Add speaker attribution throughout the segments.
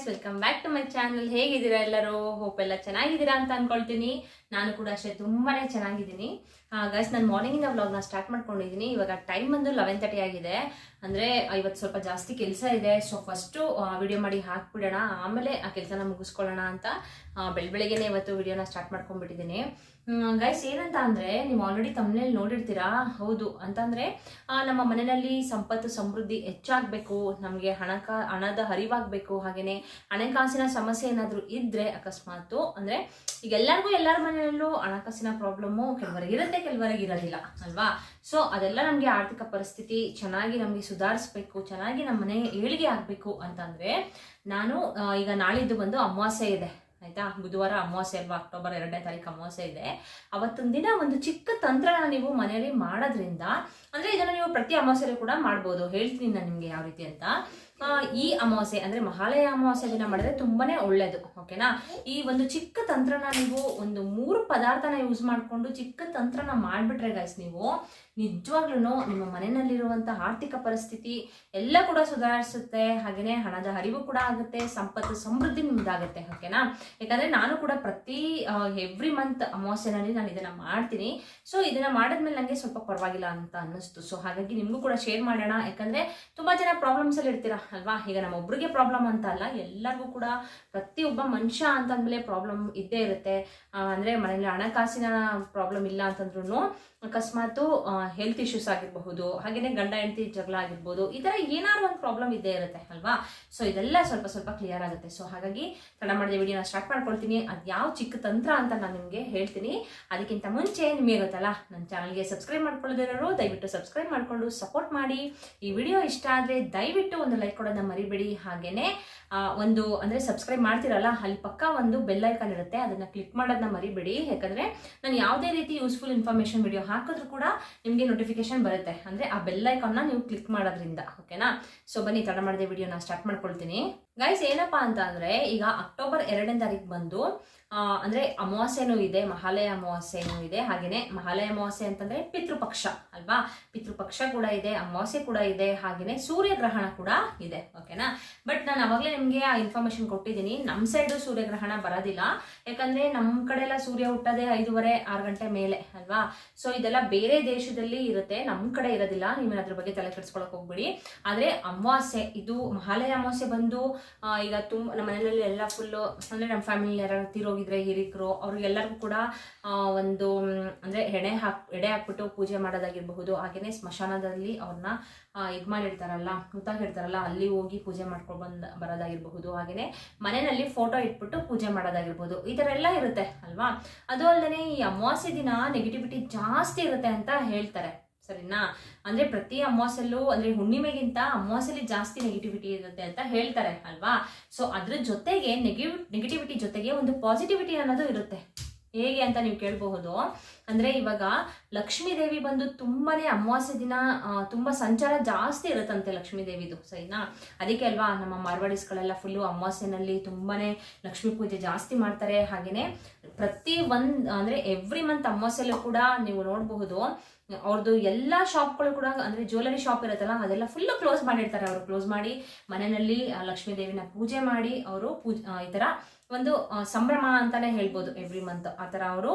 Speaker 1: Guys welcome back to my channel ಹೇಗಿದ್ದೀರಾ ಎಲ್ಲರೂ? Hope ಎಲ್ಲ ಚೆನ್ನಾಗಿದ್ದೀರಾ ಅಂತ ಅನ್ಕೊಳ್ತೀನಿ. ನಾನು ಕೂಡ ಅಷ್ಟೇ ತುಂಬಾನೇ ಚೆನ್ನಾಗಿದ್ದೀನಿ. ಗೈಸ್ ನಾನು ಮಾರ್ನಿಂಗಿನ ವ್ಲಾಗ್ನ ಸ್ಟಾರ್ಟ್ ಮಾಡ್ಕೊಂಡಿದ್ದೀನಿ ಇವಾಗ ಟೈಮ್ ಬಂದು ಲೆವೆನ್ ತರ್ಟಿ ಆಗಿದೆ. ಅಂದರೆ ಇವತ್ತು ಸ್ವಲ್ಪ ಜಾಸ್ತಿ ಕೆಲಸ ಇದೆ. ಸೊ ಫಸ್ಟು ವಿಡಿಯೋ ಮಾಡಿ ಹಾಕ್ಬಿಡೋಣ. ಆಮೇಲೆ ಆ ಕೆಲಸನ ಮುಗಿಸ್ಕೊಳ್ಳೋಣ ಅಂತ ಬೆಳ ಬೆಳಗ್ಗೆನೆ ಇವತ್ತು ವಿಡಿಯೋನ ಸ್ಟಾರ್ಟ್ ಮಾಡ್ಕೊಂಡ್ಬಿಟ್ಟಿದ್ದೀನಿ ಗೈಸ್ ಏನಂತ ಅಂದರೆ ನೀವು ಆಲ್ರೆಡಿ ತಮ್ಮನೇಲಿ ನೋಡಿರ್ತೀರಾ? ಹೌದು. ಅಂತಂದರೆ ನಮ್ಮ ಮನೆಯಲ್ಲಿ ಸಂಪತ್ತು, ಸಮೃದ್ಧಿ ಹೆಚ್ಚಾಗಬೇಕು. ನಮಗೆ ಹಣಕಾ, ಹಣದ ಹರಿವಾಗಬೇಕು. ಹಾಗೆಯೇ ಹಣಕಾಸಿನ ಸಮಸ್ಯೆ ಏನಾದರೂ ಇದ್ದರೆ ಅಕಸ್ಮಾತು ಅಂದರೆ ಈಗ ಎಲ್ಲರಿಗೂ ಎಲ್ಲರ ಮನೆಯಲ್ಲೂ ಹಣಕಾಸಿನ ಪ್ರಾಬ್ಲಮ್ಮು ಕೆಲವರಿಗೆ ಇರುತ್ತೆ, ಕೆಲವರಿಗೆ ಇರೋದಿಲ್ಲ, ಅಲ್ವಾ? ಸೊ ಅದೆಲ್ಲ ನಮಗೆ ಆರ್ಥಿಕ ಪರಿಸ್ಥಿತಿ ಚೆನ್ನಾಗಿ ನಮಗೆ ಸುಧಾರಿಸ್ಬೇಕು, ಚೆನ್ನಾಗಿ ನಮ್ಮ ಮನೆ ಏಳಿಗೆ ಆಗಬೇಕು ಅಂತಂದರೆ, ನಾನು ಈಗ ನಾಳಿದ್ದು ಬಂದು ಅಮಾವಾಸ್ಯೆ ಇದೆ. ಆಯ್ತಾ? ಬುಧವಾರ ಅಮಾವಾಸ್ಯೆ ಅಲ್ವಾ? ಅಕ್ಟೋಬರ್ ಎರಡನೇ ತಾರೀಕು ಅಮಾವಾಸ್ಯೆ ಇದೆ. ಅವತ್ತೊಂದು ದಿನ ಒಂದು ಚಿಕ್ಕ ತಂತ್ರನ ನೀವು ಮನೆಯಲ್ಲಿ ಮಾಡೋದ್ರಿಂದ, ಅಂದ್ರೆ ಇದನ್ನ ನೀವು ಪ್ರತಿ ಅಮಾವಾಸ್ಯಲ್ಲೂ ಕೂಡ ಮಾಡ್ಬೋದು. ಹೇಳ್ತೀನಿ ನಾನು ನಿಮಗೆ ಯಾವ ರೀತಿ ಅಂತ. ಈ ಅಮಾವಾಸ್ಯೆ, ಅಂದ್ರೆ ಮಹಾಲಯ ಅಮಾವಾಸ್ಯೆ ದಿನ ಮಾಡಿದ್ರೆ ತುಂಬಾನೇ ಒಳ್ಳೆಯದು ಓಕೆನಾ? ಈ ಒಂದು ಚಿಕ್ಕ ತಂತ್ರನ ನೀವು ಒಂದು ಮೂರು ಪದಾರ್ಥನ ಯೂಸ್ ಮಾಡಿಕೊಂಡು ಚಿಕ್ಕ ತಂತ್ರನ ಮಾಡಿಬಿಟ್ರೆ ಗೈಸ್ ನೀವು ನಿಜವಾಗ್ಲೂ ನಿಮ್ಮ ಮನೆಯಲ್ಲಿರುವಂತಹ ಆರ್ಥಿಕ ಪರಿಸ್ಥಿತಿ ಎಲ್ಲ ಕೂಡ ಸುಧಾರಿಸುತ್ತೆ. ಹಾಗೆಯೇ ಹಣದ ಹರಿವು ಕೂಡ ಆಗುತ್ತೆ, ಸಂಪತ್ತು ಸಮೃದ್ಧಿ ನಿಮ್ದಾಗುತ್ತೆ ಓಕೆನಾ ಯಾಕಂದ್ರೆ ನಾನು ಕೂಡ ಪ್ರತಿ ಎವ್ರಿ ಮಂತ್ ಅಮಾವಾಸ್ಯೆನಲ್ಲಿ ನಾನು ಇದನ್ನ ಮಾಡ್ತೀನಿ. ಸೊ ಇದನ್ನ ಮಾಡಿದ್ಮೇಲೆ ನನಗೆ ಸ್ವಲ್ಪ ಪರವಾಗಿಲ್ಲ ಅಂತ ಅನ್ನಿಸ್ತು. ಸೊ ಹಾಗಾಗಿ ನಿಮಗೂ ಕೂಡ ಶೇರ್ ಮಾಡೋಣ. ಯಾಕಂದ್ರೆ ತುಂಬಾ ಜನ ಪ್ರಾಬ್ಲಮ್ಸ್ ಅಲ್ಲಿ ಇರ್ತೀರಾ, ಅಲ್ವಾ? ಈಗ ನಮ್ಮ ಒಬ್ರಿಗೆ ಪ್ರಾಬ್ಲಮ್ ಅಂತ ಅಲ್ಲ, ಎಲ್ಲರಿಗೂ ಕೂಡ ಪ್ರತಿಯೊಬ್ಬ ಮನುಷ್ಯ ಅಂತಂದ್ಮೇಲೆ ಪ್ರಾಬ್ಲಮ್ ಇದ್ದೇ ಇರುತ್ತೆ. ಅಂದ್ರೆ ಮನೇಲಿ ಹಣಕಾಸಿನ ಪ್ರಾಬ್ಲಮ್ ಇಲ್ಲ ಅಂತಂದ್ರೂ ಅಕಸ್ಮಾತು ಹೆಲ್ತ್ ಇಶ್ಯೂಸ್ ಆಗಿರಬಹುದು, ಹಾಗೇನೆ ಗಂಡ ಹೆಂಡತಿ ಜಗಳ ಆಗಿರ್ಬೋದು, ಈ ತರ ಏನಾದ್ರು ಒಂದು ಪ್ರಾಬ್ಲಮ್ ಇದ್ದೇ ಇರುತ್ತೆ, ಅಲ್ವಾ? ಸೊ ಇದೆಲ್ಲ ಸ್ವಲ್ಪ ಸ್ವಲ್ಪ ಕ್ಲಿಯರ್ ಆಗುತ್ತೆ. ಸೊ ಹಾಗಾಗಿ ತಡ ಮಾಡಿದ ವಿಡಿಯೋನ ಸ್ಟಾರ್ಟ್ ಮಾಡ್ಕೊಳ್ತೀನಿ. ಅದು ಯಾವ ಚಿಕ್ಕ ತಂತ್ರ ಅಂತ ನಾನು ನಿಮಗೆ ಹೇಳ್ತೀನಿ. ಅದಕ್ಕಿಂತ ಮುಂಚೆ ನಿಮಗೆ ಗೊತ್ತಲ್ಲ ನನ್ನ ಚಾನಲ್ಗೆ ಸಬ್ಸ್ಕ್ರೈಬ್ ಮಾಡ್ಕೊಳ್ಳೋದಿರೋರು ದಯವಿಟ್ಟು ಸಬ್ಸ್ಕ್ರೈಬ್ ಮಾಡಿಕೊಂಡು ಸಪೋರ್ಟ್ ಮಾಡಿ. ಈ ವಿಡಿಯೋ ಇಷ್ಟ ಆದರೆ ದಯವಿಟ್ಟು ಒಂದು ಲೈಕ್ ಕೊಡೋದನ್ನ ಮರಿಬೇಡಿ. ಹಾಗೇನೆ ಒಂದು ಅಂದರೆ ಸಬ್ಸ್ಕ್ರೈಬ್ ಮಾಡ್ತಿರಲ್ಲ, ಅಲ್ಲಿ ಪಕ್ಕ ಒಂದು ಬೆಲ್ ಐಕಾನ್ ಇರುತ್ತೆ, ಅದನ್ನ ಕ್ಲಿಕ್ ಮಾಡೋದನ್ನ ಮರಿಬೇಡಿ. ಯಾಕಂದ್ರೆ ನಾನು ಯಾವುದೇ ರೀತಿ ಯೂಸ್ಫುಲ್ ಇನ್ಫಾರ್ಮೇಷನ್ ವಿಡಿಯೋ ಹಾಕಿದ್ರು ಕೂಡ ನಿಮಗೆ ನೋಟಿಫಿಕೇಶನ್ ಬರುತ್ತೆ. ಅಂದರೆ ಆ ಬೆಲ್ ಐಕಾನ್ನ ನೀವು ಕ್ಲಿಕ್ ಮಾಡೋದ್ರಿಂದ ಓಕೆನಾ ಸೊ ಬನ್ನಿ, ತಡ ಮಾಡಿದೆ ವಿಡಿಯೋನ ಸ್ಟಾರ್ಟ್ ಮಾಡ್ಕೊಳ್ತೀನಿ. ಗೈಸ್ ಏನಪ್ಪಾ ಅಂತ ಈಗ ಅಕ್ಟೋಬರ್ ಎರಡನೇ ತಾರೀಕು ಬಂದು ಅಂದ್ರೆ ಅಮಾವಾಸ್ಯೆನೂ ಇದೆ, ಮಹಾಲಯ ಅಮಾವಾಸ್ಯೆನೂ ಇದೆ. ಹಾಗೇನೆ ಮಹಾಲಯ ಅಮಾವಾಸ್ಯೆ ಅಂತಂದ್ರೆ ಪಿತೃಪಕ್ಷ, ಅಲ್ವಾ? ಪಿತೃಪಕ್ಷ ಕೂಡ ಇದೆ, ಅಮಾವಾಸ್ಯೆ ಕೂಡ ಇದೆ, ಹಾಗೇನೆ ಸೂರ್ಯಗ್ರಹಣ ಕೂಡ ಇದೆ, ಓಕೆನಾ? ಬಟ್ ನಾನು ಅವಾಗಲೇ ನಿಮಗೆ ಆ ಇನ್ಫಾರ್ಮೇಶನ್ ಕೊಟ್ಟಿದ್ದೀನಿ. ನಮ್ಮ ಸೈಡು ಸೂರ್ಯಗ್ರಹಣ ಬರೋದಿಲ್ಲ. ಯಾಕಂದ್ರೆ ನಮ್ಮ ಕಡೆ ಎಲ್ಲ ಸೂರ್ಯ ಹುಟ್ಟೋದೇ ಐದೂವರೆ, ಆರು ಗಂಟೆ ಮೇಲೆ, ಅಲ್ವಾ? ಸೊ ಇದೆಲ್ಲ ಬೇರೆ ದೇಶದಲ್ಲಿ ಇರುತ್ತೆ. ನಮ್ಮ ಕಡೆ ಇರೋದಿಲ್ಲ. ನೀವು ಅದ್ರ ಬಗ್ಗೆ ತಲೆ ಕೆಡಿಸ್ಕೊಳಕ್ ಹೋಗ್ಬಿಡಿ. ಆದ್ರೆ ಅಮಾವಾಸ್ಯೆ, ಇದು ಮಹಾಲಯ ಅಮಾವಾಸ್ಯೆ ಬಂದು ಈಗ ತುಂಬ ನಮ್ಮ ಮನೆಯಲ್ಲಿ ಎಲ್ಲ ಫುಲ್ಲು ಅಂದ್ರೆ ನಮ್ಮ ಫ್ಯಾಮಿಲಿ ಯಾರು ತೀರೋಗಿದ್ರೆ ಹಿರಿಕರು, ಅವ್ರಿಗೆಲ್ಲರಿಗೂ ಕೂಡ ಒಂದು ಅಂದ್ರೆ ಎಡೆ ಹಾಕ್, ಎಡೆ ಹಾಕ್ಬಿಟ್ಟು ಪೂಜೆ ಮಾಡೋದಾಗಿರಬಹುದು. ಹಾಗೇನೆ ಸ್ಮಶಾನದಲ್ಲಿ ಅವ್ರನ್ನ ಇದು ಮಾಡಿರ್ತಾರಲ್ಲ ಗೊತ್ತಾಗಿರ್ತಾರಲ್ಲ ಅಲ್ಲಿ ಹೋಗಿ ಪೂಜೆ ಮಾಡ್ಕೊಂಡು ಬಂದ, ಬರೋದಾಗಿರಬಹುದು. ಹಾಗೇನೆ ಮನೆಯಲ್ಲಿ ಫೋಟೋ ಇಟ್ಬಿಟ್ಟು ಪೂಜೆ ಮಾಡೋದಾಗಿರ್ಬೋದು ಈ ಥರ ಎಲ್ಲ ಇರುತ್ತೆ, ಅಲ್ವಾ? ಅದು ಅಲ್ಲದೆ ಈ ಅಮಾವಾಸ್ಯೆ ದಿನ ನೆಗೆಟಿವಿಟಿ ಜಾಸ್ತಿ ಇರುತ್ತೆ ಅಂತ ಹೇಳ್ತಾರೆ. ಸರಿನಾ? ಅಂದ್ರೆ ಪ್ರತಿ ಅಮಾವಾಸ್ಯಲ್ಲೂ, ಅಂದ್ರೆ ಹುಣ್ಣಿಮೆಗಿಂತ ಅಮಾವಾಸ್ಯಲ್ಲಿ ಜಾಸ್ತಿ ನೆಗೆಟಿವಿಟಿ ಇರುತ್ತೆ ಅಂತ ಹೇಳ್ತಾರೆ, ಅಲ್ವಾ? ಸೊ ಅದ್ರ ಜೊತೆಗೆ ನೆಗೆಟಿವ್ ನೆಗೆಟಿವಿಟಿ ಜೊತೆಗೆ ಒಂದು ಪಾಸಿಟಿವಿಟಿ ಅನ್ನೋದು ಇರುತ್ತೆ. ಹೇಗೆ ಅಂತ ನೀವು ಕೇಳಬಹುದು. ಅಂದ್ರೆ ಇವಾಗ ಲಕ್ಷ್ಮೀ ದೇವಿ ಬಂದು ತುಂಬಾನೇ ಅಮಾವಾಸ್ಯೆ ದಿನ ತುಂಬಾ ಸಂಚಾರ ಜಾಸ್ತಿ ಇರುತ್ತಂತೆ ಲಕ್ಷ್ಮೀ ದೇವಿದು, ಸರಿನಾ? ಅದಕ್ಕೆ ಅಲ್ವಾ ನಮ್ಮ ಮಾರ್ವಾಡಿಸ್ಗಳೆಲ್ಲ ಫುಲ್ಲು ಅಮಾವಾಸ್ಯೆನಲ್ಲಿ ತುಂಬಾನೇ ಲಕ್ಷ್ಮೀ ಪೂಜೆ ಜಾಸ್ತಿ ಮಾಡ್ತಾರೆ. ಹಾಗೇನೆ ಪ್ರತಿ ಒಂದ್, ಅಂದ್ರೆ ಎವ್ರಿ ಮಂತ್ ಅಮಾವಾಸ್ಯಲ್ಲೂ ಕೂಡ ನೀವು ನೋಡಬಹುದು ಅವ್ರದ್ದು ಎಲ್ಲ ಶಾಪ್ಗಳು ಕೂಡ, ಅಂದ್ರೆ ಜ್ಯುವೆಲರಿ ಶಾಪ್ ಇರುತ್ತಲ್ಲ, ಅದೆಲ್ಲ ಫುಲ್ಲು ಕ್ಲೋಸ್ ಮಾಡಿರ್ತಾರೆ. ಅವರು ಕ್ಲೋಸ್ ಮಾಡಿ ಮನೆಯಲ್ಲಿ ಲಕ್ಷ್ಮೀ ದೇವಿನ ಪೂಜೆ ಮಾಡಿ, ಅವರು ಪೂಜೆ ಈ ತರ ಒಂದು ಸಂಭ್ರಮ ಅಂತಾನೆ ಹೇಳ್ಬೋದು ಎವ್ರಿ ಮಂತ್ ಆ ಥರ ಅವರು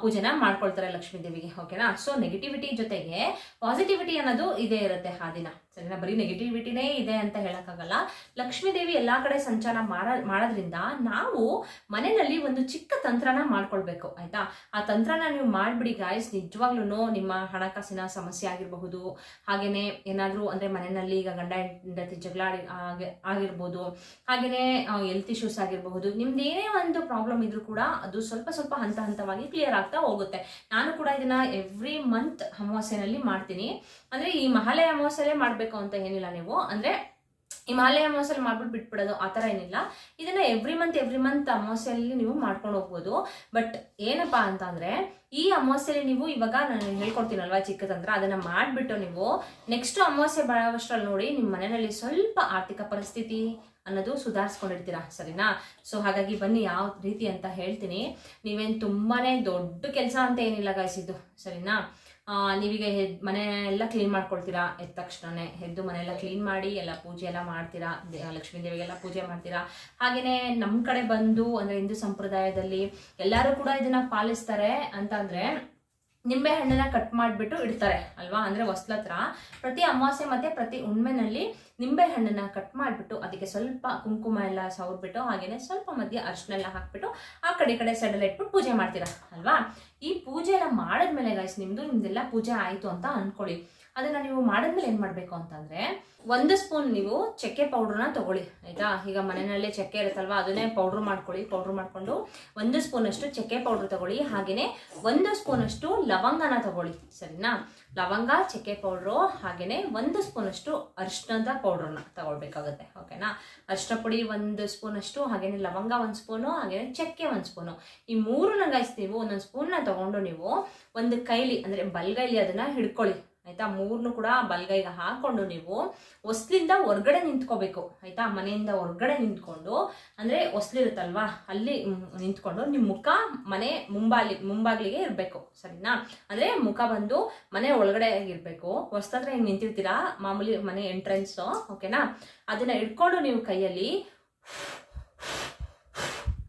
Speaker 1: ಪೂಜೆನ ಮಾಡ್ಕೊಳ್ತಾರೆ ಲಕ್ಷ್ಮೀ ದೇವಿಗೆ ಓಕೆನಾ ಸೊ ನೆಗೆಟಿವಿಟಿ ಜೊತೆಗೆ ಪಾಸಿಟಿವಿಟಿ ಅನ್ನೋದು ಇದೇ ಇರುತ್ತೆ ಆ ದಿನ. ಸರಿನಾ? ಬರೀ ನೆಗೆಟಿವಿಟಿನೇ ಇದೆ ಅಂತ ಹೇಳೋಕ್ಕಾಗಲ್ಲ. ಲಕ್ಷ್ಮೀ ದೇವಿ ಎಲ್ಲಾ ಕಡೆ ಸಂಚಾರ ಮಾಡ, ಮಾಡೋದ್ರಿಂದ ನಾವು ಮನೆಯಲ್ಲಿ ಒಂದು ಚಿಕ್ಕ ತಂತ್ರನ ಮಾಡ್ಕೊಳ್ಬೇಕು, ಆಯ್ತಾ? ಆ ತಂತ್ರನ ನೀವು ಮಾಡ್ಬಿಡಿ ಗಾಯ್ಸ್ ನಿಜವಾಗ್ಲೂ ನಿಮ್ಮ ಹಣಕಾಸಿನ ಸಮಸ್ಯೆ ಆಗಿರಬಹುದು. ಹಾಗೇನೆ ಏನಾದರೂ ಅಂದ್ರೆ ಮನೆಯಲ್ಲಿ ಈಗ ಗಂಡ, ಹೆಂಡತಿ ಜಗಳ ಆಗಿ- ಆಗಿರ್ಬೋದು. ಹಾಗೇನೆ ಹೆಲ್ತ್ ಇಶ್ಯೂಸ್ ಆಗಿರಬಹುದು. ನಿಮ್ದು ಏನೇ ಒಂದು ಪ್ರಾಬ್ಲಮ್ ಇದ್ರೂ ಕೂಡ ಅದು ಸ್ವಲ್ಪ ಸ್ವಲ್ಪ ಹಂತ ಹಂತವಾಗಿ ಕ್ಲಿಯರ್ ಆಗ್ತಾ ಹೋಗುತ್ತೆ. ನಾನು ಕೂಡ ಇದನ್ನ ಎವ್ರಿ ಮಂತ್ ಅಮಾವಾಸ್ಯೆನಲ್ಲಿ ಮಾಡ್ತೀನಿ. ಅಂದ್ರೆ ಈ ಮಹಾಲಯ ಅಮಾವಾಸ್ಯೆಲ್ಲೇ ಮಾಡ್ಬೇಕು. ಅಂತ ಏನಿಲ್ಲ ನೀವು. ಅಂದ್ರೆ ಹಿಮಾಲಯ ಅಮಾವಾಸ್ಯಲ್ಲಿ ಅಮಾವಾಸ್ಯೆಲಿ ಮಾಡ್ಬಿಟ್ಟು ಬಿಟ್ಬಿಡೋದು ಆ ಥರ ಏನಿಲ್ಲ. ಇದನ್ನ ಎವ್ರಿ ಮಂತ್ ಎವ್ರಿ ಮಂತ್ ಅಮಾವಾಸ್ಯಲ್ಲಿ ನೀವು ಮಾಡ್ಕೊಂಡು ಹೋಗ್ಬೋದು. ಬಟ್ ಏನಪ್ಪಾ ಅಂತಂದ್ರೆ, ಈ ಅಮಾವಾಸ್ಯಲ್ಲಿ ನೀವು ಇವಾಗ ನಾನು ಹೇಳ್ಕೊಡ್ತೀನಲ್ವಾ ಚಿಕ್ಕ ತಂತ್ರ ಅದನ್ನ ಮಾಡ್ಬಿಟ್ಟು ನೀವು ನೆಕ್ಸ್ಟ್ ಅಮಾವಾಸ್ಯೆ ಬರೋವಷ್ಟರಲ್ಲಿ ನೋಡಿ ನಿಮ್ಮ ಮನೆಯಲ್ಲಿ ಸ್ವಲ್ಪ ಆರ್ಥಿಕ ಪರಿಸ್ಥಿತಿ ಅನ್ನೋದು ಸುಧಾರಿಸ್ಕೊಂಡಿರ್ತೀರಾ? ಸರಿನಾ? ಸೊ ಹಾಗಾಗಿ ಬನ್ನಿ ಯಾವ ರೀತಿ ಅಂತ ಹೇಳ್ತೀನಿ. ನೀವೇನು ತುಂಬಾನೇ ದೊಡ್ಡ ಕೆಲಸ ಅಂತ ಏನಿಲ್ಲ ಗಾಯಿಸಿದ್ದು ಸರಿನಾ? ನೀವೀಗ ಎದ್, ಮನೆ ಎಲ್ಲ ಕ್ಲೀನ್ ಮಾಡ್ಕೊಳ್ತೀರಾ? ಎದ್ದ ತಕ್ಷಣನೇ ಎದ್ದು ಮನೆಯೆಲ್ಲ ಕ್ಲೀನ್ ಮಾಡಿ, ಎಲ್ಲ ಪೂಜೆ ಎಲ್ಲ ಮಾಡ್ತೀರಾ? ಲಕ್ಷ್ಮೀ ದೇವಿಗೆಲ್ಲ ಪೂಜೆ ಮಾಡ್ತೀರಾ? ಹಾಗೆಯೇ ನಮ್ಮ ಕಡೆ ಬಂದು, ಅಂದ್ರೆ ಹಿಂದೂ ಸಂಪ್ರದಾಯದಲ್ಲಿ ಎಲ್ಲರೂ ಕೂಡ ಇದನ್ನ ಪಾಲಿಸ್ತಾರೆ ಅಂತ ಅಂದ್ರೆ ನಿಂಬೆ ಹಣ್ಣನ್ನ ಕಟ್ ಮಾಡಿಬಿಟ್ಟು ಇಡ್ತಾರೆ, ಅಲ್ವಾ? ಅಂದ್ರೆ ಹೊಸ್ಲತ್ರ ಪ್ರತಿ ಅಮಾವಾಸ್ಯೆ ಮತ್ತೆ ಪ್ರತಿ ಉಣ್ಮೆನಲ್ಲಿ ನಿಂಬೆ ಹಣ್ಣನ್ನ ಕಟ್ ಮಾಡಿಬಿಟ್ಟು, ಅದಕ್ಕೆ ಸ್ವಲ್ಪ ಕುಂಕುಮ ಎಲ್ಲ ಸವರ್ಬಿಟ್ಟು ಹಾಗೆಯೇ ಸ್ವಲ್ಪ ಮಧ್ಯೆ ಅರ್ಶನೆಲ್ಲ ಹಾಕ್ಬಿಟ್ಟು ಕಡೆ ಈ ಕಡೆ ಸೈಡಲ್ಲಿ ಇಟ್ಬಿಟ್ಟು ಪೂಜೆ ಮಾಡ್ತೀರಾ, ಅಲ್ವಾ? ಈ ಪೂಜೆ ಎಲ್ಲ ಮಾಡಿದ್ಮೇಲೆ ಗಾಯ್ಸ್ ನಿಮ್ದು ನಿಮ್ದೆಲ್ಲ ಪೂಜೆ ಆಯ್ತು ಅಂತ ಅನ್ಕೊಳ್ಳಿ. ಅದನ್ನ ನೀವು ಮಾಡಿದ್ಮೇಲೆ ಏನ್ ಮಾಡ್ಬೇಕು ಅಂತಂದ್ರೆ, ಒಂದು ಸ್ಪೂನ್ ನೀವು ಚಕ್ಕೆ ಪೌಡ್ರನ್ನ ತಗೊಳ್ಳಿ, ಆಯ್ತಾ? ಈಗ ಮನೆಯಲ್ಲೇ ಚಕ್ಕೆ ಇರುತ್ತಲ್ವಾ, ಅದನ್ನೇ ಪೌಡ್ರ್ ಮಾಡ್ಕೊಳ್ಳಿ, ಪೌಡ್ರ್ ಮಾಡ್ಕೊಂಡು ಒಂದು ಸ್ಪೂನ್ ಅಷ್ಟು ಚಕ್ಕೆ ಪೌಡ್ರ್ ತಗೊಳ್ಳಿ, ಹಾಗೇನೆ ಒಂದು ಸ್ಪೂನ್ ಅಷ್ಟು ಲವಂಗನ ತಗೊಳ್ಳಿ, ಸರಿನಾ? ಲವಂಗ, ಚಕ್ಕೆ ಪೌಡ್ರು, ಹಾಗೇನೆ ಒಂದು ಸ್ಪೂನ್ ಅಷ್ಟು ಅರಿಶಿಣದ ಪೌಡ್ರನ್ನ ತಗೊಳ್ಬೇಕಾಗುತ್ತೆ, ಓಕೆನಾ? ಅರಿಶಿನ ಪುಡಿ ಒಂದು ಸ್ಪೂನ್ ಅಷ್ಟು ಹಾಗೇನೆ ಲವಂಗ ಒಂದು ಸ್ಪೂನು, ಹಾಗೇನೆ ಚಕ್ಕೆ ಒಂದು ಸ್ಪೂನು. ಈ ಮೂರು ಗಾಯ್ಸ್ ನೀವು ಒಂದೊಂದು ಸ್ಪೂನ್ನ ತಗೊಂಡು ನೀವು ಒಂದು ಕೈಲಿ, ಅಂದ್ರೆ ಬಲ್ಗೈಲಿ ಅದನ್ನ ಹಿಡ್ಕೊಳ್ಳಿ ಆಯ್ತಾ? ಮೂರ್ನು ಕೂಡ ಬಲ್ಗೈಗೆ ಹಾಕೊಂಡು ನೀವು ಹೊಸ್ಲಿಂದ ಹೊರ್ಗಡೆ ನಿಂತ್ಕೋಬೇಕು. ಆಯ್ತಾ? ಮನೆಯಿಂದ ಹೊರ್ಗಡೆ ನಿಂತ್ಕೊಂಡು, ಅಂದರೆ ಹೊಸ್ಲಿರುತ್ತಲ್ವಾ? ಅಲ್ಲಿ ನಿಂತ್ಕೊಂಡು ನಿಮ್ಮ ಮುಖ ಮನೆ ಮುಂಬಾಲಿ, ಮುಂಬಾಗ್ಲಿಗೆ ಇರಬೇಕು, ಸರಿನಾ? ಅಂದ್ರೆ ಮುಖ ಬಂದು ಮನೆ ಒಳಗಡೆ ಇರ್ಬೇಕು ಹೊಸ್ತತ್ರ ಹಿಂಗ್ ನಿಂತಿರ್ತೀರಾ? ಮಾಮೂಲಿ ಮನೆ ಎಂಟ್ರೆನ್ಸ್ ಓಕೆನಾ? ಅದನ್ನ ಇಟ್ಕೊಂಡು ನೀವು ಕೈಯಲ್ಲಿ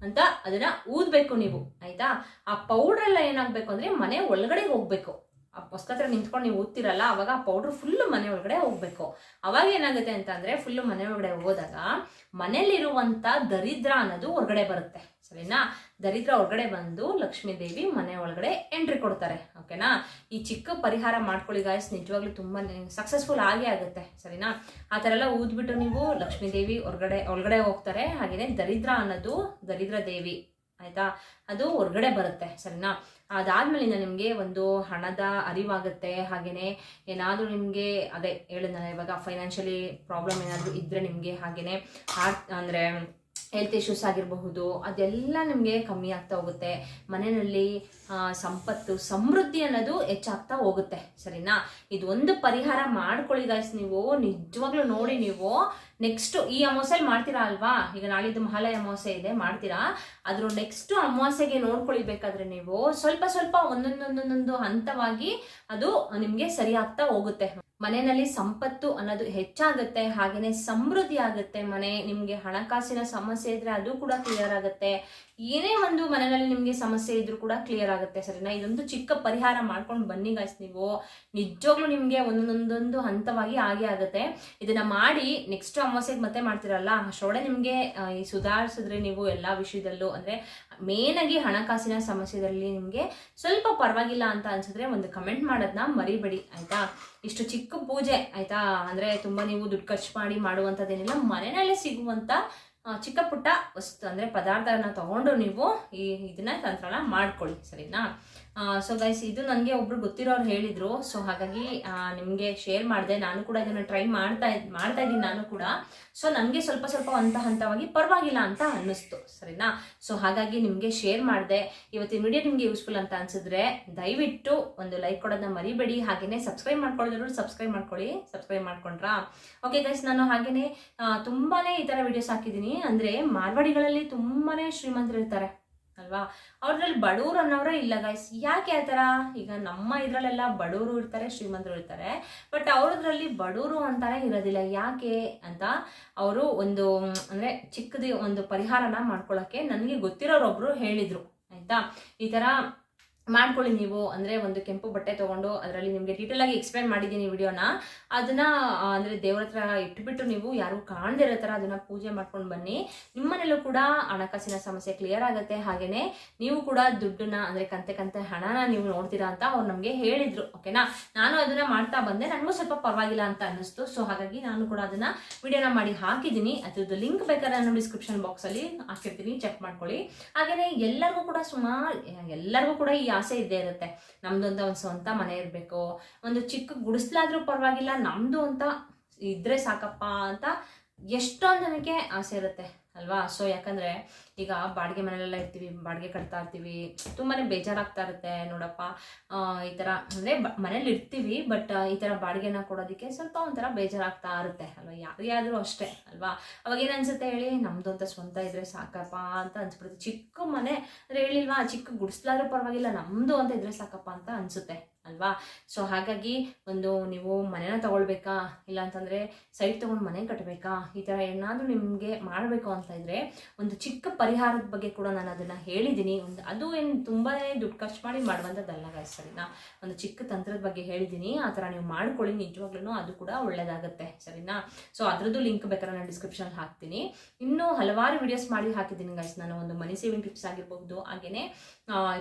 Speaker 1: ಅಂತ ಅದನ್ನ ಊದ್ಬೇಕು ನೀವು, ಆಯ್ತಾ? ಆ ಪೌಡ್ರೆಲ್ಲ ಏನಾಗಬೇಕು ಅಂದ್ರೆ ಮನೆ ಒಳಗಡೆ ಹೋಗ್ಬೇಕು. ಆ ಪುಸ್ತಕ ನಿಂತ್ಕೊಂಡು ನೀವು ಓದ್ತಿರಲ್ಲ, ಅವಾಗ ಆ ಪೌಡರ್ ಫುಲ್ ಮನೆ ಒಳಗಡೆ ಹೋಗ್ಬೇಕು. ಅವಾಗ ಏನಾಗುತ್ತೆ ಅಂತಂದರೆ ಫುಲ್ಲು ಫುಲ್ ಮನೆ ಒಳಗಡೆ ಹೋದಾಗ ಮನೆಯಲ್ಲಿರುವಂಥ ದರಿದ್ರ ಅನ್ನೋದು ಹೊರಗಡೆ ಬರುತ್ತೆ. ಸರಿನಾ? ದರಿದ್ರ ಹೊರಗಡೆ ಬಂದು ಲಕ್ಷ್ಮೀ ದೇವಿ ಮನೆ ಒಳಗಡೆ ಎಂಟ್ರಿ ಕೊಡ್ತಾರೆ. ಓಕೆನಾ? ಈ ಚಿಕ್ಕ ಪರಿಹಾರ ಮಾಡ್ಕೊಳ್ಳಿ ಗಾಯ್ಸ್ ನಿಜವಾಗ್ಲೂ ತುಂಬಾ ಸಕ್ಸಸ್ಫುಲ್ ಆಗೇ ಆಗುತ್ತೆ. ಸರಿನಾ? ಆ ಥರ ಎಲ್ಲ ಊದ್ಬಿಟ್ಟು ನೀವು ಲಕ್ಷ್ಮೀ ದೇವಿ ಹೊರಗಡೆ, ಒಳಗಡೆ ಹೋಗ್ತಾರೆ. ಹಾಗೆಯೇ ದರಿದ್ರ ಅನ್ನೋದು ದರಿದ್ರ ದೇವಿ. ಆಯ್ತಾ? ಅದು ಹೊರಗಡೆ ಬರುತ್ತೆ, ಸರಿನಾ? ಅದಾದ್ಮೇಲಿಂದ ನಿಮಗೆ ಒಂದು ಹಣದ ಅರಿವಾಗುತ್ತೆ ಹಾಗೆಯೇ ಏನಾದರೂ ನಿಮಗೆ, ಅದೇ ಹೇಳಿದ್ನಲ್ಲ ಇವಾಗ ಫೈನಾನ್ಷಿಯಲಿ ಪ್ರಾಬ್ಲಮ್ ಏನಾದರೂ ಇದ್ದರೆ ನಿಮಗೆ ಹಾಗೆಯೇ ಅಂದರೆ ಹೆಲ್ತ್ ಇಶ್ಯೂಸ್ ಆಗಿರಬಹುದು, ಅದೆಲ್ಲ ನಿಮಗೆ ಕಮ್ಮಿ ಆಗ್ತಾ ಹೋಗುತ್ತೆ. ಮನೆಯಲ್ಲಿ ಸಂಪತ್ತು, ಸಮೃದ್ಧಿ ಅನ್ನೋದು ಹೆಚ್ಚಾಗ್ತಾ ಹೋಗುತ್ತೆ, ಸರಿನಾ? ಇದು ಒಂದು ಪರಿಹಾರ ಮಾಡ್ಕೊಳ್ಳಿ ಗಾಯ್ಸ್ ನೀವು, ನಿಜವಾಗ್ಲೂ ನೋಡಿ ನೀವು. ನೆಕ್ಸ್ಟ್ ಈ ಅಮಾವಾಸ್ಯಲ್ಲಿ ಮಾಡ್ತೀರಾ ಅಲ್ವಾ? ಈಗ ನಾಳಿದ್ದು ಮಹಾಲಯ ಅಮಾವಾಸ್ಯೆ ಇದೆ, ಮಾಡ್ತೀರಾ? ಅದ್ರ ನೆಕ್ಸ್ಟ್ ಅಮಾವಾಸ್ಯೆಗೆ ನೋಡ್ಕೊಳ್ಬೇಕಾದ್ರೆ ನೀವು ಸ್ವಲ್ಪ ಸ್ವಲ್ಪ ಒಂದೊಂದೊಂದೊಂದೊಂದು ಹಂತವಾಗಿ ಅದು ನಿಮ್ಗೆ ಸರಿ ಹೋಗುತ್ತೆ. ಮನೆಯಲ್ಲಿ ಸಂಪತ್ತು ಅನ್ನೋದು ಹೆಚ್ಚಾಗುತ್ತೆ, ಹಾಗೇನೆ ಸಮೃದ್ಧಿ ಆಗುತ್ತೆ ಮನೆ, ನಿಮ್ಗೆ ಹಣಕಾಸಿನ ಸಮಸ್ಯೆ ಇದ್ರೆ ಅದು ಕೂಡ ಕ್ಲಿಯರ್ ಆಗುತ್ತೆ. ಏನೇ ಒಂದು ಮನೆಯಲ್ಲಿ ನಿಮ್ಗೆ ಸಮಸ್ಯೆ ಇದ್ರೂ ಕೂಡ ಕ್ಲಿಯರ್ ಆಗುತ್ತೆ, ಸರಿನಾ? ಇದೊಂದು ಚಿಕ್ಕ ಪರಿಹಾರ ಮಾಡ್ಕೊಂಡು ಬನ್ನಿ ಗಾಯ್ಸ್ ನೀವು. ನಿಜವಾಗ್ಲೂ ನಿಮ್ಗೆ ಒಂದೊಂದೊಂದು ಹಂತವಾಗಿ ಆಗೇ ಆಗುತ್ತೆ. ಇದನ್ನ ಮಾಡಿ ನೆಕ್ಸ್ಟ್ ಅಮಾವಾಸ್ಯೆಗೆ ಮತ್ತೆ ಮಾಡ್ತಿರಲ್ಲ ಅಷ್ಟೊಡೆ ನಿಮಗೆ ಈ ಸುಧಾರಿಸಿದ್ರೆ ನೀವು ಎಲ್ಲಾ ವಿಷಯದಲ್ಲೂ ಅಂದ್ರೆ ಮೇನ್ ಆಗಿ ಹಣಕಾಸಿನ ಸಮಸ್ಯೆದಲ್ಲಿ ನಿಮಗೆ ಸ್ವಲ್ಪ ಪರವಾಗಿಲ್ಲ ಅಂತ ಅನ್ಸಿದ್ರೆ ಒಂದು ಕಮೆಂಟ್ ಮಾಡೋದನ್ನ ಮರಿಬೇಡಿ ಆಯಿತಾ? ಇಷ್ಟು ಚಿಕ್ಕ ಪೂಜೆ ಆಯಿತಾ? ಅಂದ್ರೆ ತುಂಬಾ ನೀವು ದುಡ್ಡು ಖರ್ಚು ಮಾಡಿ ಮಾಡುವಂಥದ್ದೇನಿಲ್ಲ ಮನೆಯಲ್ಲೇ ಸಿಗುವಂತ ಆ, ಚಿಕ್ಕ ಪುಟ್ಟ ವಸ್ತು ಅಂದ್ರೆ ಪದಾರ್ಥನ ತಗೊಂಡು ನೀವು ಈ ಇದನ್ನ ತಂತ್ರನ ಮಾಡ್ಕೊಳ್ಳಿ ಸರಿನಾ? ಸೊ ಗೈಸ್ ಇದು ನನಗೆ ಒಬ್ರು ಗೊತ್ತಿರೋರು ಹೇಳಿದ್ರು. ಸೊ ಹಾಗಾಗಿ ನಿಮಗೆ ಶೇರ್ ಮಾಡಿದೆ. ನಾನು ಕೂಡ ಇದನ್ನು ಟ್ರೈ ಮಾಡ್ತಾ ಮಾಡ್ತಾ ಇದ್ದೀನಿ ನಾನು ಕೂಡ. ಸೊ ನನಗೆ ಸ್ವಲ್ಪ ಸ್ವಲ್ಪ ಹಂತ ಹಂತವಾಗಿ ಪರವಾಗಿಲ್ಲ ಅಂತ ಅನ್ನಿಸ್ತು, ಸರಿನಾ? ಸೊ ಹಾಗಾಗಿ ನಿಮಗೆ ಶೇರ್ ಮಾಡಿದೆ. ಇವತ್ತಿನ ವಿಡಿಯೋ ನಿಮಗೆ ಯೂಸ್ಫುಲ್ ಅಂತ ಅನ್ಸಿದ್ರೆ ದಯವಿಟ್ಟು ಒಂದು ಲೈಕ್ ಕೊಡೋದನ್ನ ಮರಿಬೇಡಿ. ಹಾಗೆಯೇ ಸಬ್ಸ್ಕ್ರೈಬ್ ಮಾಡ್ಕೊಳ್ಳೋದ್ರು ಸಬ್ಸ್ಕ್ರೈಬ್ ಮಾಡ್ಕೊಳ್ಳಿ. ಸಬ್ಸ್ಕ್ರೈಬ್ ಮಾಡ್ಕೊಂಡ್ರಾ? ಓಕೆ ಗೈಸ್ ನಾನು ಹಾಗೆಯೇ ತುಂಬಾ ಈ ಥರ ವಿಡಿಯೋಸ್ ಹಾಕಿದ್ದೀನಿ. ಅಂದರೆ ಮಾರ್ವಾಡಿಗಳಲ್ಲಿ ತುಂಬಾ ಶ್ರೀಮಂತರು ಇರ್ತಾರೆ ಅಲ್ವಾ? ಅವ್ರಲ್ಲಿ ಬಡವರು ಅನ್ನೋರೇ ಇಲ್ಲ ಗಾಯ್ಸ್ ಯಾಕೆ ಆ ಥರ? ಈಗ ನಮ್ಮ ಇದ್ರಲ್ಲೆಲ್ಲ ಬಡವರು ಇರ್ತಾರೆ, ಶ್ರೀಮಂತರು ಇರ್ತಾರೆ. ಬಟ್ ಅವ್ರದ್ರಲ್ಲಿ ಬಡವರು ಅಂತಾನೆ ಇರೋದಿಲ್ಲ. ಯಾಕೆ ಅಂತ ಅವರು ಒಂದು, ಅಂದ್ರೆ ಚಿಕ್ಕದ ಒಂದು ಪರಿಹಾರನ ಮಾಡ್ಕೊಳ್ಳೋಕ್ಕೆ ನನಗೆ ಗೊತ್ತಿರೋರೊಬ್ರು ಹೇಳಿದ್ರು. ಆಯ್ತಾ? ಈ ತರ ಮಾಡ್ಕೊಳ್ಳಿ ನೀವು ಅಂದ್ರೆ ಒಂದು ಕೆಂಪು ಬಟ್ಟೆ ತಗೊಂಡು ಅದರಲ್ಲಿ ನಿಮಗೆ ಡೀಟೇಲ್ ಆಗಿ ಎಕ್ಸ್ಪ್ಲೈನ್ ಮಾಡಿದ್ದೀನಿ ವಿಡಿಯೋನ. ಅದನ್ನ ಅಂದರೆ ದೇವ್ರ ಹತ್ರ ಇಟ್ಟುಬಿಟ್ಟು ನೀವು ಯಾರು ಕಾಣದೇ ಇರೋ ತರ ಅದನ್ನ ಪೂಜೆ ಮಾಡ್ಕೊಂಡು ಬನ್ನಿ. ನಿಮ್ಮನೆಯಲ್ಲೂ ಕೂಡ ಹಣಕಾಸಿನ ಸಮಸ್ಯೆ ಕ್ಲಿಯರ್ ಆಗುತ್ತೆ. ಹಾಗೇನೆ ನೀವು ಕೂಡ ದುಡ್ಡನ್ನ, ಅಂದ್ರೆ ಕಂತೆ ಕಂತೆ ಹಣನ ನೀವು ನೋಡ್ತೀರಾ ಅಂತ ಅವ್ರು ನಮಗೆ ಹೇಳಿದ್ರು ಓಕೆನಾ ನಾನು ಅದನ್ನ ಮಾಡ್ತಾ ಬಂದೆ. ನನಗೂ ಸ್ವಲ್ಪ ಪರವಾಗಿಲ್ಲ ಅಂತ ಅನ್ನಿಸ್ತು. ಸೊ ಹಾಗಾಗಿ ನಾನು ಕೂಡ ಅದನ್ನ ವಿಡಿಯೋನ ಮಾಡಿ ಹಾಕಿದ್ದೀನಿ. ಅದ್ರದ್ದು ಲಿಂಕ್ ಬೇಕಾದ್ರೆ ನಾನು ಡಿಸ್ಕ್ರಿಪ್ಷನ್ ಬಾಕ್ಸ್ ಅಲ್ಲಿ ಹಾಕಿರ್ತೀನಿ. ಚೆಕ್ ಮಾಡ್ಕೊಳ್ಳಿ. ಹಾಗೆಯೇ ಎಲ್ಲರಿಗೂ ಕೂಡ ಸುಮಾರು, ಎಲ್ಲರಿಗೂ ಕೂಡ ಈ ಆಸೆ ಇದ್ದೇ ಇರುತ್ತೆ. ನಮ್ದು ಅಂತ ಒಂದು ಸ್ವಂತ ಮನೆ ಇರಬೇಕು. ಒಂದು ಚಿಕ್ಕ ಗುಡಿಸ್ಲಾದ್ರೂ ಪರವಾಗಿಲ್ಲ, ನಮ್ದು ಅಂತ ಇದ್ರೆ ಸಾಕಪ್ಪ ಅಂತ ಎಷ್ಟೊಂದು ಜನಕ್ಕೆ ಆಸೆ ಇರುತ್ತೆ. ಅಲ್ವಾ? ಸೊ ಯಾಕಂದ್ರೆ ಈಗ ಬಾಡಿಗೆ ಮನೆಯಲ್ಲೆಲ್ಲ ಇರ್ತೀವಿ, ಬಾಡಿಗೆ ಕಟ್ತಾ ಇರ್ತೀವಿ, ತುಂಬಾನೇ ಬೇಜಾರಾಗ್ತಾ ಇರುತ್ತೆ ನೋಡಪ್ಪ. ಈ ತರ, ಅಂದ್ರೆ ಮನೇಲಿ ಇರ್ತೀವಿ ಬಟ್ ಈ ತರ ಬಾಡಿಗೆನ ಕೊಡೋದಕ್ಕೆ ಸ್ವಲ್ಪ ಒಂಥರ ಬೇಜಾರಾಗ್ತಾ ಇರುತ್ತೆ, ಅಲ್ವಾ? ಯಾರಿಗಾದ್ರೂ ಅಷ್ಟೇ, ಅಲ್ವಾ? ಅವಾಗ ಏನ್ ಅನ್ಸುತ್ತೆ ಹೇಳಿ, ನಮ್ದು ಅಂತ ಸ್ವಂತ ಇದ್ರೆ ಸಾಕಪ್ಪ ಅಂತ ಅನ್ಸ್ಬಿಡುತ್ತೆ. ಚಿಕ್ಕ ಮನೆ, ಅಂದ್ರೆ ಹೇಳಿಲ್ವಾ, ಚಿಕ್ಕ ಗುಡಿಸ್ಲಾದ್ರೂ ಪರವಾಗಿಲ್ಲ, ನಮ್ದು ಅಂತ ಇದ್ರೆ ಸಾಕಪ್ಪ ಅಂತ ಅನ್ಸುತ್ತೆ. ಅಲ್ವಾ? ಸೊ ಹಾಗಾಗಿ ಒಂದು ನೀವು ಮನೆನ ತಗೊಳ್ಬೇಕಾ? ಇಲ್ಲ ಅಂತಂದರೆ ಸೈಟ್ ತೊಗೊಂಡು ಮನೆ ಕಟ್ಟಬೇಕಾ ಈ ಥರ ಏನಾದರೂ ನಿಮಗೆ ಮಾಡಬೇಕು ಅಂತ ಇದ್ದರೆ ಒಂದು ಚಿಕ್ಕ ಪರಿಹಾರದ ಬಗ್ಗೆ ಕೂಡ ನಾನು ಅದನ್ನು ಹೇಳಿದ್ದೀನಿ. ಒಂದು ಅದು ಏನು ತುಂಬಾ ದುಡ್ಡು ಖರ್ಚು ಮಾಡಿ ಮಾಡುವಂಥದ್ದಲ್ಲ ಸರಿನಾ? ಒಂದು ಚಿಕ್ಕ ತಂತ್ರದ ಬಗ್ಗೆ ಹೇಳಿದ್ದೀನಿ. ಆ ಥರ ನೀವು ಮಾಡ್ಕೊಳ್ಳಿ ನಿಜವಾಗ್ಲೂ ಅದು ಕೂಡ ಒಳ್ಳೆಯದಾಗುತ್ತೆ ಸರಿನಾ? ಸೊ ಅದರದ್ದು ಲಿಂಕ್ ಬೇಕಾದ್ರೆ ನಾನು ಡಿಸ್ಕ್ರಿಪ್ಷನ್ ಹಾಕ್ತೀನಿ. ಇನ್ನೂ ಹಲವಾರು ವಿಡಿಯೋಸ್ ಮಾಡಿ ಹಾಕಿದ್ದೀನಿ ಗಾಯ್ಸ್ ನಾನು ಒಂದು ಮನಿ ಸೇವಿಂಗ್ ಟಿಪ್ಸ್ ಆಗಿರಬಹುದು ಹಾಗೆಯೇ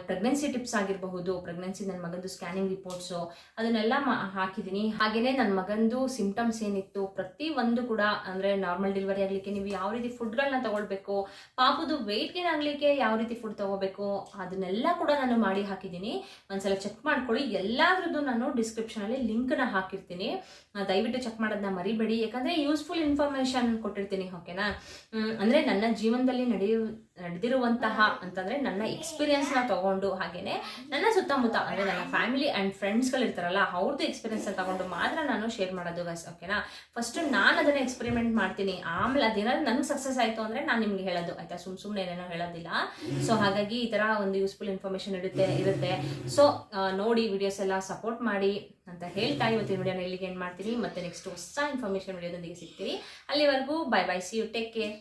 Speaker 1: ಪ್ರೆಗ್ನೆನ್ಸಿ ಟಿಪ್ಸ್ ಆಗಿರಬಹುದು. ಪ್ರೆಗ್ನೆನ್ಸಿ ನನ್ನ ಮಗದ್ದು ಸ್ಕ್ಯಾನಿಂಗ್ ರಿಪೋರ್ಟ್ಸು ಅದನ್ನೆಲ್ಲ ಹಾಕಿದ್ದೀನಿ ಹಾಗೆಯೇ ನನ್ನ ಮಗಂದು ಸಿಂಪ್ಟಮ್ಸ್ ಏನಿತ್ತು, ಪ್ರತಿ ಒಂದು ಕೂಡ ಅಂದರೆ ನಾರ್ಮಲ್ ಡೆಲಿವರಿ ಆಗಲಿಕ್ಕೆ ನೀವು ಯಾವ ರೀತಿ ಫುಡ್ಗಳನ್ನ ತಗೊಳ್ಬೇಕು, ಪಾಪದು ವೆಯ್ಟ್ ಗೇನ್ ಆಗಲಿಕ್ಕೆ ಯಾವ ರೀತಿ ಫುಡ್ ತಗೋಬೇಕು, ಅದನ್ನೆಲ್ಲ ಕೂಡ ನಾನು ಮಾಡಿ ಹಾಕಿದ್ದೀನಿ ಒಂದ್ಸಲ ಚೆಕ್ ಮಾಡ್ಕೊಳ್ಳಿ. ಎಲ್ಲಾದ್ರದ್ದು ನಾನು ಡಿಸ್ಕ್ರಿಪ್ಷನಲ್ಲಿ ಲಿಂಕ್ನ ಹಾಕಿರ್ತೀನಿ. ದಯವಿಟ್ಟು ಚೆಕ್ ಮಾಡೋದನ್ನ ಮರಿಬೇಡಿ. ಯಾಕಂದರೆ ಯೂಸ್ಫುಲ್ ಇನ್ಫಾರ್ಮೇಷನ್ ಕೊಟ್ಟಿರ್ತೀನಿ ಓಕೆನಾ ಅಂದ್ರೆ ನನ್ನ ಜೀವನದಲ್ಲಿ ನಡೆಯು ನಡೆದಿರುವಂತಹ ಅಂತಂದ್ರೆ ನನ್ನ ಎಕ್ಸ್ಪೀರಿಯನ್ಸ್ನ ತಗೊಂಡು ಹಾಗೇನೆ ನನ್ನ ಸುತ್ತಮುತ್ತ ಅಂದ್ರೆ ನನ್ನ ಫ್ಯಾಮಿಲಿ ಆ್ಯಂಡ್ ಫ್ರೆಂಡ್ಸ್ಗಳು ಇರ್ತಾರಲ್ಲ ಅವ್ರದ್ದು ಎಕ್ಸ್ಪೀರಿಯನ್ಸ್ನ ತಗೊಂಡು ಮಾತ್ರ ನಾನು ಶೇರ್ ಮಾಡೋದು ಗಸ್ ಓಕೆನಾ ಫಸ್ಟ್ ನಾನು ಅದನ್ನ ಎಕ್ಸ್ಪೆರಿಮೆಂಟ್ ಮಾಡ್ತೀನಿ. ಆಮೇಲೆ ಅದೇನಾದ್ರು ನನಗೆ ಸಕ್ಸಸ್ ಆಯಿತು ಅಂದರೆ ನಾನು ನಿಮ್ಗೆ ಹೇಳೋದು. ಆಯ್ತಾ? ಸುಮ್ ಸುಮ್ಮನೆ ಏನೇನೋ ಹೇಳೋದಿಲ್ಲ. ಸೊ ಹಾಗಾಗಿ ಈ ಥರ ಒಂದು ಯೂಸ್ಫುಲ್ ಇನ್ಫಾರ್ಮೇಷನ್ ಇರುತ್ತೆ. ಇರುತ್ತೆ ಸೊ ನೋಡಿ ವಿಡಿಯೋಸ್ ಎಲ್ಲ ಸಪೋರ್ಟ್ ಮಾಡಿ ಅಂತ ಹೇಳ್ತಾ ಇವತ್ತಿನ ವಿಡಿಯೋನ ಇಲ್ಲಿಗೆ ಏನು ಮಾಡ್ತೀನಿ. ಮತ್ತೆ ನೆಕ್ಸ್ಟ್ ಹೊಸ ಇನ್ಫಾರ್ಮೇಷನ್ ವಿಡಿಯೋದೊಂದಿಗೆ ಸಿಗ್ತೀನಿ ಅಲ್ಲಿವರೆಗೂ bye bye see you take care